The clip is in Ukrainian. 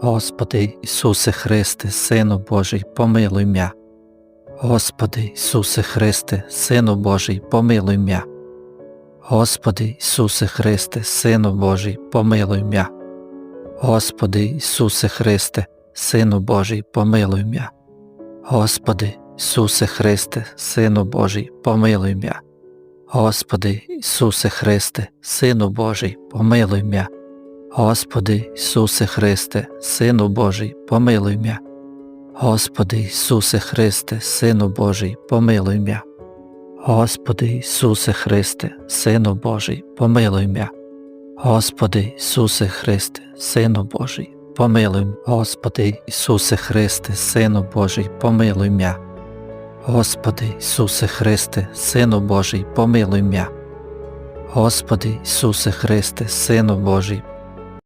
Господи Ісусе Христе, Сину Божий, помилуй м'я. Господи Ісусе Христе, Сину Божий, помилуй м'я. Господи Ісусе Христе, Сину Божий, помилуй м'я. Господи Ісусе Христе, Сину Божий, помилуй м'я. Господи Ісусе Христе, Сину Божий, помилуй м'я. Господи Ісусе Христе, Сину Божий, помилуй м'я. Господи Ісусе Христе, Сину Божий, помилуй м'я. Господи Ісусе Христе, Сину Божий, помилуй м'я. Господи Ісусе Христе, Сину Божий, помилуй м'я. Господи Ісусе Христе, Сину Божий, помилуй м'я. Господи Ісусе Христе, Сину Божий, помилуй м'я. Господи Ісусе Христе, Сину Божий, помилуй м'я. Господи Ісусе Христе, Сину Божий,